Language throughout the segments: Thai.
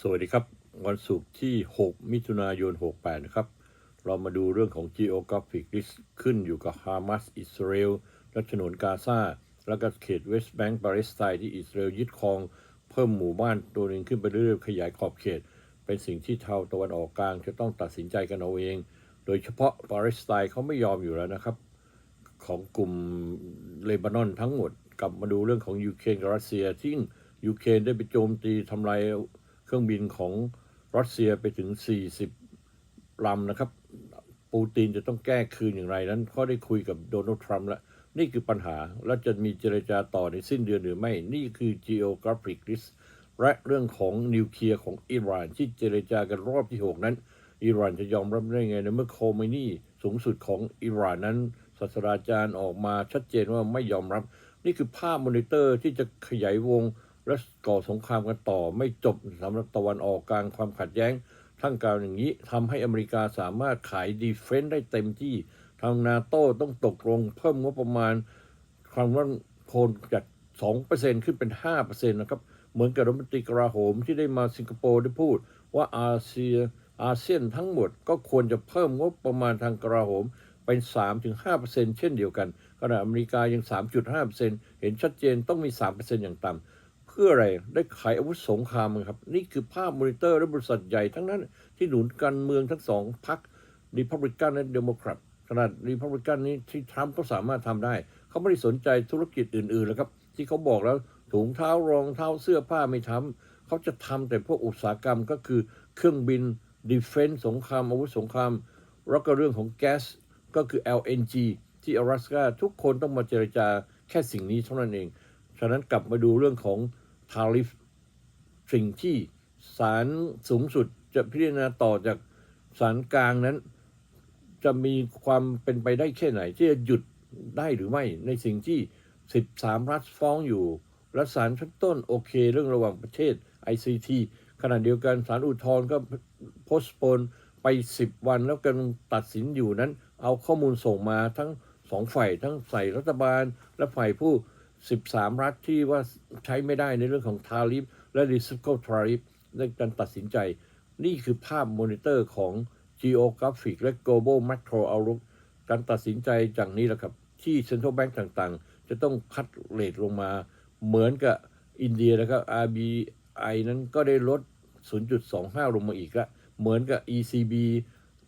สวัสดีครับ วันศุกร์ที่ 6 มิถุนายน 68 นะครับ เรามาดูเรื่องของ geographic risk ขึ้นอยู่กับฮามาสอิสราเอลและฉนวนกาซาแล้วก็เขตเวสต์แบงก์ปาเลสไตน์ที่อิสราเอลยึดครอง เพิ่มหมู่บ้านตัวหนึ่งขึ้นไปเรื่อยๆขยายขอบเขต เป็นสิ่งที่ชาวตะวันออกกลางจะต้องตัดสินใจกันเอาเอง โดยเฉพาะปาเลสไตน์เขาไม่ยอมอยู่แล้วนะครับ ของกลุ่มเลบานอนทั้งหมดกลับมาดูเรื่องของยูเครนกับรัสเซียที่ยูเครนได้ไปโจมตีทำลาย เครื่องบินของรัสเซียไปถึง 40ลำนะครับ ปูตินจะต้องแก้คืนอย่างไรนั้นเขาได้คุยกับโดนัลด์ทรัมป์แล้ว นี่คือปัญหา แล้วจะมีเจรจาต่อในสิ้นเดือนหรือไม่ นี่คือ geographic risk และเรื่องของนิวเคลียร์ของอิหร่านที่เจรจากันรอบที่ 6 นั้น อิหร่านจะยอมรับได้ไงในเมื่อโคเมนีสูงสุดของอิหร่านนั้นศาสตราจารย์ออกมาชัดเจนว่าไม่ยอมรับ นี่คือภาพมอนิเตอร์ที่จะขยายวง และก่อสงครามกันต่อไม่จบสำหรับตะวันออกกลางความขัดแย้งทั้งกล่าวอย่างนี้ทำให้อเมริกาสามารถขายดีเฟนต์ได้เต็มที่ทางนาโต้ต้องตกลงเพิ่มงบประมาณความมั่นคงจาก 2%ขึ้นเป็น 5%นะครับ เหมือนกับรัฐมนตรีกลาโหมที่ได้มาสิงคโปร์ได้พูดว่าอาเซียอาเซียนทั้งหมดก็ควรจะเพิ่มงบประมาณทางกลาโหมเป็น 3-5%เช่นเดียวกันขณะอเมริกายัง 3.5%เห็นชัดเจนต้องมี 3%อย่างต่ำื่ออะไร ได้ขายอาวุธสงครามครับ นี่คือภาพมอนิเตอร์และบริษัทใหญ่ทั้งนั้น ที่หนุนการเมืองทั้งสองพรรครีพับลิกันและเดโมแครตขนาดรีพับลิกันนี้ที่ทรัมป์ก็สามารถทำได้ เขาไม่ได้สนใจธุรกิจอื่นๆแล้วครับ ที่เขาบอกแล้วถุงเท้ารองเท้าเสื้อผ้าไม่ทำเขาจะทำแต่พวกอุตสาหกรรมก็คือเครื่องบินดีเฟนซ์สงครามอาวุธสงคราม แล้วก็เรื่องของแก๊สก็คือ LNG ที่อลาสกาทุกคนต้องมาเจรจาแค่สิ่งนี้เท่านั้นเอง ฉะนั้นกลับมาดูเรื่องของ ทาริฟสิ่งที่ศาลสูงสุดจะพิจารณาต่อจากศาลกลางนั้น จะมีความเป็นไปได้แค่ไหน ที่จะหยุดได้หรือไม่ ในสิ่งที่ 13 รัฐฟ้องอยู่และศาลชั้นต้นโอเค เรื่องระหว่างประเทศ ICT ขณะเดียวกันศาลอุทธรณ์ก็โพสต์โปนไป 10 วันแล้วกันตัดสินอยู่นั้น เอาข้อมูลส่งมาทั้งสองฝ่ายทั้งใส่รัฐบาลและฝ่ายผู้ 13 รัฐที่ว่าใช้ไม่ได้ในเรื่องของทาริฟและ reciprocal tariff ในการตัดสินใจ นี่คือภาพมอนิเตอร์ของ geographic และ global macro outlook การตัดสินใจจากนี้แหละครับ ที่ central bank ต่างๆ จะต้องคัดเรทลงมา เหมือนกับอินเดียนะครับ RBI นั้นก็ได้ลด 0.25 ลงมาอีกละเหมือนกับ ECB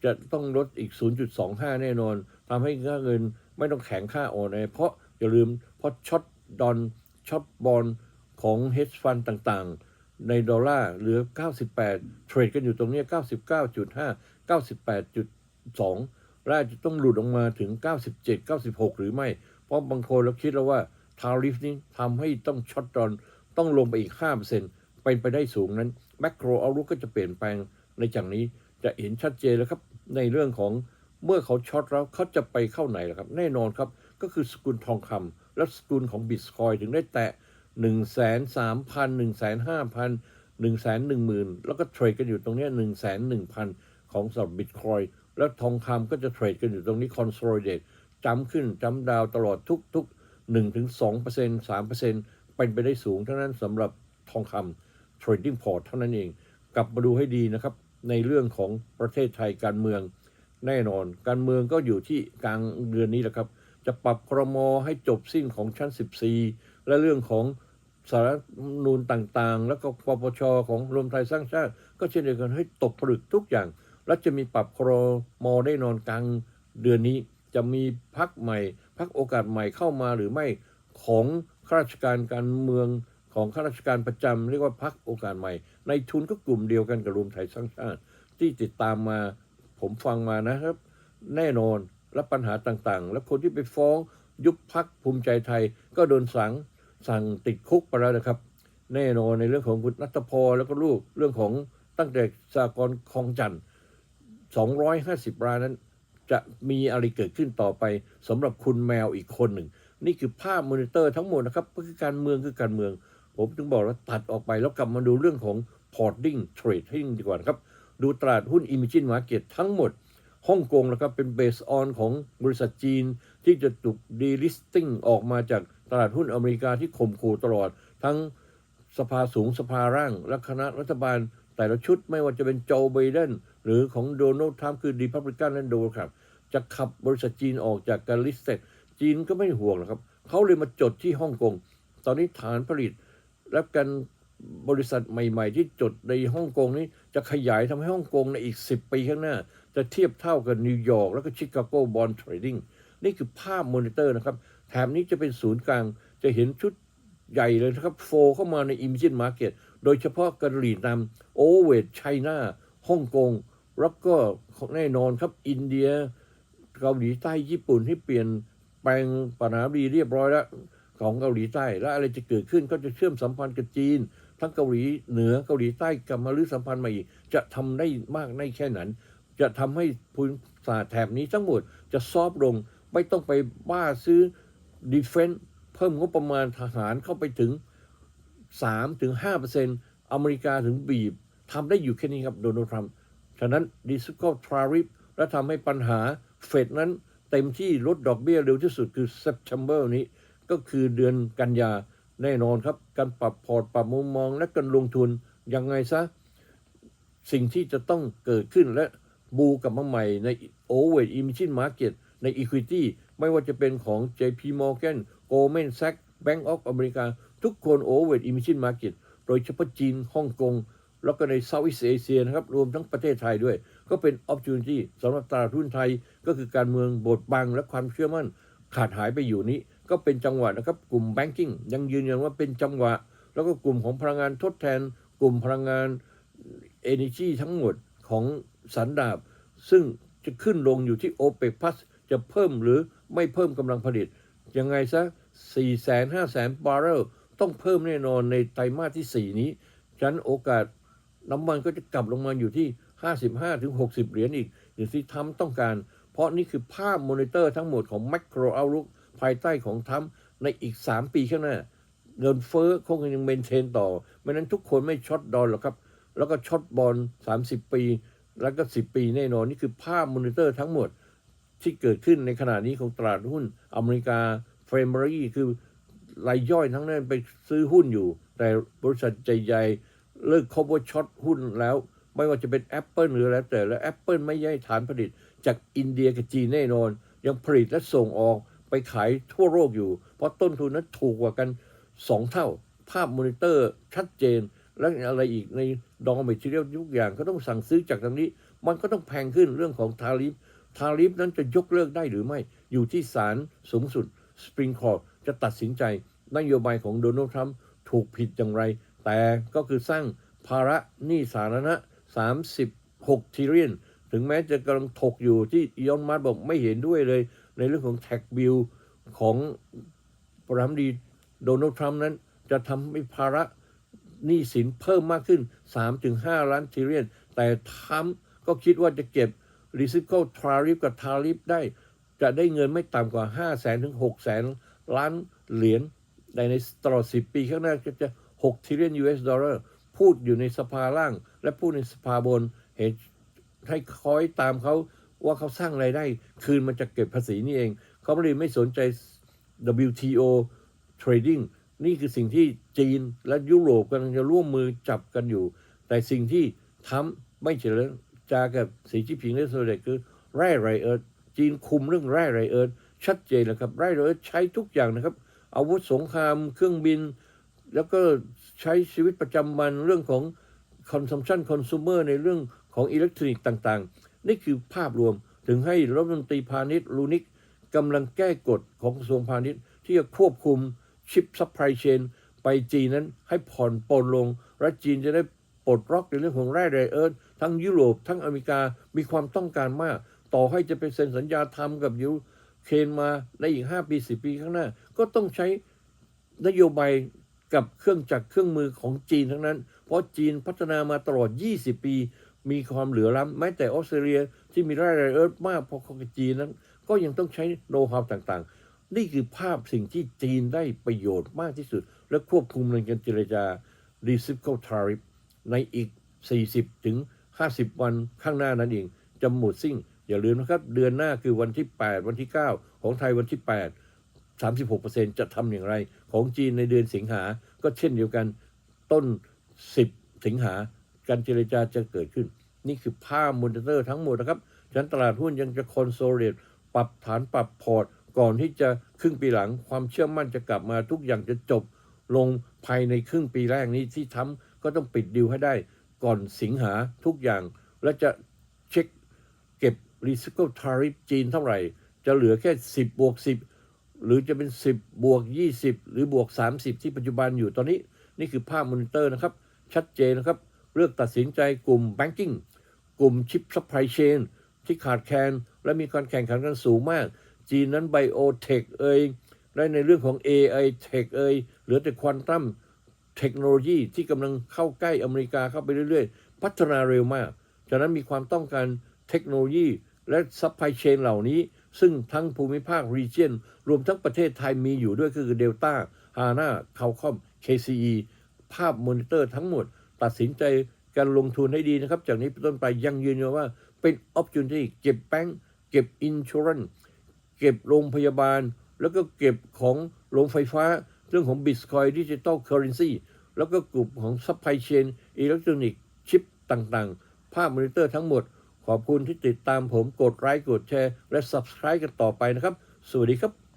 จะต้องลดอีก 0.25 แน่นอนทำให้ค่าเงินไม่ต้องแข็งค่าอ่อนแอเพราะอย่าลืมเพราะช็อต ดอนช็อตบอลของ hedge fund ต่างๆ ในดอลลาร์เหลือ 98 เทรดกันอยู่ตรงนี้ 99.5 98.2 และจะต้องหลุดออกมาถึง 97 96 หรือไม่ เพราะบางคนเราคิดแล้วว่าทาริฟนี้ทำให้ต้องช็อตดอนต้องลงไปอีก 5%เป็นไปได้สูงนั้นแมกโรเอารุก็จะเปลี่ยนแปลงในจากนี้จะเห็นชัดเจนแล้วครับ ในเรื่องของเมื่อเขาช็อตแล้วเขาจะไปเข้าไหนล่ะครับ แน่นอนครับก็คือสกุลทองคำ และสกุลของบิตคอยถึงได้แตะ 1 3 0 0 0 1 5 0 0 0 1 1 0 0 0 0 แล้วก็เทรดกันอยู่ตรงนี้ 1 1 0 0 0 ของสำหรับบิตคอยแล้วทองคำก็จะเทรดกันอยู่ตรงนี้ consolidate จำขึ้นจำดาวตลอดทุกๆ1ถึง2% 3%เป็นไปได้สูงเท่านั้นสำหรับทองคำ trading port เท่านั้นเอง กลับมาดูให้ดีนะครับ ในเรื่องของประเทศไทยการเมือง แน่นอน การเมืองก็อยู่ที่กลางเดือนนี้แหละครับ จะปรับครมให้จบสิ้นของชั้น 14 และเรื่องของสารนูนต่างๆ แล้วก็ปปชของรวมไทยสร้างชาติ ก็เช่นเดียวกันให้ตกผลึกทุกอย่าง และจะมีปรับครมได้นอนกลางเดือนนี้ จะมีพักใหม่ พักโอกาสใหม่เข้ามาหรือไม่ของข้าราชการการเมืองของข้าราชการประจำเรียกว่าพักโอกาสใหม่ ในทุนก็กลุ่มเดียวกันกับรวมไทยสร้างชาติ ที่ติดตามมาผมฟังมานะครับ แน่นอน และปัญหาต่างๆ และคนที่ไปฟ้องยุบพักภูมิใจไทย ก็โดนสั่งสั่งติดคุกไปแล้วนะครับ แน่นอนในเรื่องของคุณนัทพรแล้วก็ลูกเรื่องของตั้งแต่สากลคลองจันทร์250 รายนั้น จะมีอะไรเกิดขึ้นต่อไปสำหรับคุณแมวอีกคนหนึ่ง นี่คือภาพมอนิเตอร์ทั้งหมดนะครับก็คือการเมืองคือการเมือง ผมถึงบอกแล้วตัดออกไปแล้วกลับมาดูเรื่องของ porting trading ดีกว่านะครับ ดูตลาดหุ้น Imagine Market ทั้งหมด ฮ่องกงนะครับเป็นเบสออนของบริษัทจีน ที่จะถูกดีลิสติ้งออกมาจากตลาดหุ้นอเมริกาที่ข่มขู่ตลอด ทั้งสภาสูงสภาร่าง และคณะรัฐบาล แต่ละชุดไม่ว่าจะเป็นโจไบเดนหรือของโดนัลด์ทรัมป์คือดีพับลิกันและโดนครับ จะขับบริษัทจีนออกจากการลิสเต์จีนก็ไม่ห่วงหรอกครับเขาเลยมาจดที่ฮ่องกงตอนนี้ฐานผลิตและการบริษัทใหม่ ๆ ที่จดในฮ่องกงนี้จะขยายทำให้ฮ่องกงในอีก 10 ปีข้างหน้า จะเทียบเท่ากับนิวยอร์กแล้วก็ชิคาโกบอลเทรดดิ้งนี่คือภาพมอนิเตอร์นะครับ แถบนี้จะเป็นศูนย์กลางจะเห็นชุดใหญ่เลยนะครับ โฟเข้ามาในอิมจินมาร์เก็ตโดยเฉพาะกะหรี่นำโอเวดไชน่าฮ่องกงแล้วก็แน่นอนครับอินเดีย เกาหลีใต้ญี่ปุ่นที่เปลี่ยนแปลงปัญหาดีเรียบร้อยแล้วของเกาหลีใต้ และอะไรจะเกิดขึ้นก็จะเชื่อมสัมพันธ์กับจีน ทั้งเกาหลีเหนือเกาหลีใต้กลับมาลื้อสัมพันธ์ใหม่จะทำได้มากได้แค่นั้น จะทำให้ภูมิศาสตร์แถบนี้ทั้งหมดจะซอฟลง ไม่ต้องไปบ้าซื้อดีเฟน s ์เพิ่มงบประมาณทหารเข้าไปถึง3ถึง5เปอร์เซ็นต์อเมริกาถึงบีบทำได้อยู่แค่นี้ครับโดนัลด์ทรัมป์ฉะนั้นดิสโก้ทราริฟและทำให้ปัญหาเฟดนั้นเต็มที่ลดดอกเบี้ยเร็วที่สุดคือ September นี้ ก็คือเดือนกันยาแน่นอนครับ การปรับพอร์ตปรับมุมมองและการลงทุนยังไงซะ สิ่งที่จะต้องเกิดขึ้นและ บูกลับมาใหม่ใน Overweight Emission Market ใน Equity ไม่ว่าจะเป็นของ JP Morgan Goldman Sachs Bank of America ทุกคน Overweight Emission Market โดยเฉพาะจีนฮ่องกง แล้วก็ใน Southeast Asia นะครับ รวมทั้งประเทศไทยด้วย ก็เป็น opportunity สำหรับตลาดหุ้นไทย ก็คือการเมืองบดบังและความเชื่อมั่น ขาดหายไปอยู่นี้ ก็เป็นจังหวะนะครับ กลุ่ม banking ยังยืนยันว่าเป็นจังหวะ แล้วก็กลุ่มของพลังงานทดแทน กลุ่มพลังงาน energy ทั้งหมดของ สันดาบ ซึ่งจะขึ้นลงอยู่ที่ OPEC Plus จะเพิ่มหรือไม่เพิ่มกำลังผลิต ยังไงซะ 4 5 0 0 0 0บาร์เรลต้องเพิ่มแน่นอนในไตรมาสที่ 4 นี้ฉะนั้นโอกาสน้ำมันก็จะกลับลงมาอยู่ที่ 55-60 เหรียญอีกอย่างที่ทรัมต้องการ เพราะนี่คือภาพมอนิเตอร์ทั้งหมดของ Macro Outlook ภายใต้ของทรัมในอีก 3 ปีข้างหน้า เงินเฟ้อคงยังเมนเทนต่อ ไม่นั้นทุกคนไม่ช็อตดอลหรอกครับ แล้วก็ช็อตบอล30 ปี แล้วก็ 10 ปีแน่นอน นี่คือภาพมอนิเตอร์ทั้งหมดที่เกิดขึ้นในขณะนี้ของตลาดหุ้นอเมริกาเฟรมรี่คือรายย่อยทั้งนั้นไปซื้อหุ้นอยู่ แต่บริษัทใหญ่ๆ เลิก cover ช็อตหุ้นแล้ว ไม่ว่าจะเป็น Apple หรืออะไรแต่แล้ว Apple ไม่ย่อยฐานผลิต จากอินเดียกับจีนแน่นอน ยังผลิตและส่งออกไปขายทั่วโลกอยู่ เพราะต้นทุนนั้นถูกกว่ากัน 2 เท่า ภาพมอนิเตอร์ชัดเจน แล้วอะไรอีกใน ดองเมทีเรียลทุกอย่างก็ต้องสั่งซื้อจากทางนี้ มันก็ต้องแพงขึ้นเรื่องของทาริฟทาริฟนั้นจะยกเลิกได้หรือไม่ อยู่ที่ศาลสูงสุดสปริงคอร์จะตัดสินใจนโยบายของโดนัลด์ทรัมป์ถูกผิดอย่างไร แต่ก็คือสร้างภาระหนี้สาธารณะ 36ทริเลียน ถึงแม้จะกำลังถกอยู่ที่อียอนมัสบอกไม่เห็นด้วยเลย ในเรื่องของแท็กบิลของประธานดีโดนัลด์ทรัมป์นั้นจะทำให้ภาระ หนี้สินเพิ่มมากขึ้น 3-5 ล้านทริลเลียน แต่ทรัมก็คิดว่าจะเก็บ reciprocal tariff กับ tariff ได้ จะได้เงินไม่ต่ำกว่า 5 0 0แสนถึง6 0แสนล้านเหรียญในในตลอด 10 ปีข้างหน้าก็จะ6ทริลเลียน US ดอลลาร์พูดอยู่ในสภาล่าง และพูดในสภาบนเหตุให้คอยตามเขาว่าเขาสร้างไรายได้ คืนมันจะเก็บภาษีนี่เอง เขาไม่ได้ไม่สนใจ WTO trading นี่คือสิ่งที่จีนและยุโรปกำลังจะร่วมมือจับกันอยู่ แต่สิ่งที่ทำไม่เฉลิจากับสีจิ้นผิงและโซเดกคือแร่ไรเอิร์ธจีนคุมเรื่องแร่ไรเอิร์ธชัดเจนแล้วครับแร่ไรเอิร์ธใช้ทุกอย่างนะครับ อาวุธสงครามเครื่องบิน แล้วก็ใช้ชีวิตประจำวันเรื่องของ consumption consumer ในเรื่องของอิเล็กทรอนิกส์ต่างๆ นี่คือภาพรวมถึงให้รัฐมนตรีพาณิชย์ลูนิกกำลังแก้กฎของกระทรวงพาณิชย์ที่จะควบคุม ชิปซัพพลายเชนไปจีนนั้นให้ผ่อนปลนลง และจีนจะได้ปลดล็อกในเรื่องของแร่แร่เอิร์ธทั้งยุโรปทั้งอเมริกามีความต้องการมาก ต่อให้จะไปเซ็นสัญญาทำกับยูเครนมาในอีก 5 ปี 10 ปีข้างหน้า ก็ต้องใช้นโยบายกับเครื่องจักรเครื่องมือของจีนทั้งนั้น เพราะจีนพัฒนามาตลอด 20 ปี มีความเหลือล้ำแม้แต่ออสเตรเลียที่มีแร่แร่เอิร์ธมากพอกับจีนนั้น ก็ยังต้องใช้โน้ตฮาวต่างๆ นี่คือภาพสิ่งที่จีนได้ประโยชน์มากที่สุด และควบคุมในการเจรจา reciprocal tariff ในอีก 40 ถึง 50 วันข้างหน้านั้นเองจะหมดสิ้นอย่าลืมนะครับ เดือนหน้าคือวันที่ 8 วันที่ 9 ของไทยวันที่ 8 36%จะทำอย่างไร ของจีนในเดือนสิงหา ก็เช่นเดียวกันต้น 10 สิงหา การเจรจาจะเกิดขึ้น นี่คือภาพมอนิเตอร์ทั้งหมดนะครับ ฉันตลาดหุ้นยังจะคอนโซลเดตปรับฐานปรับพอร์ต ก่อนที่จะครึ่งปีหลังความเชื่อมั่นจะกลับมาทุกอย่างจะจบลงภายในครึ่งปีแรกนี้ที่ทำก็ต้องปิดดิวให้ได้ก่อนสิงหาทุกอย่าง และจะเช็คเก็บ reciprocal tariff จีนเท่าไหร่ จะเหลือแค่ 10บวก10 หรือจะเป็น 10บวก20 หรือบวก 30 ที่ปัจจุบันอยู่ตอนนี้ นี่คือภาพมอนิเตอร์นะครับ ชัดเจนนะครับ เลือกตัดสินใจกลุ่ม banking กลุ่ม chip supply chain ที่ขาดแคลนและมีการแข่งขันกันสูงมาก จีนนั้น biotech เอ่ยและในเรื่องของ AI tech เอ่ยเหลือแต่ควอนตัมเทคโนโลยีที่กำลังเข้าใกล้อเมริกาเข้าไปเรื่อยๆ พัฒนาเร็วมากฉะนั้นมีความต้องการเทคโนโลยีและซัพพลายเชนเหล่านี้ ซึ่งทั้งภูมิภาค region รวมทั้งประเทศไทยมีอยู่ด้วยคือเดลต้าฮาน่าคาคอม KCE ภาพมอนิเตอร์ทั้งหมด ตัดสินใจการลงทุนให้ดีนะครับ จากนี้เป็นต้นไปยังยืนยันว่าเป็น opportunity เก็บแบงก์เก็บ insurance เก็บโรงพยาบาล แล้วก็เก็บของโรงไฟฟ้า เรื่องของบิตคอยดิจิตอลเคอร์เรนซีแล้วก็กลุ่มของซัพพลายเชนอิเล็กทรอนิกส์ชิปต่างๆ ภาพมอนิเตอร์ทั้งหมด ขอบคุณที่ติดตามผมกดไลค์กดแชร์ และ Subscribe กันต่อไปนะครับ สวัสดีครับ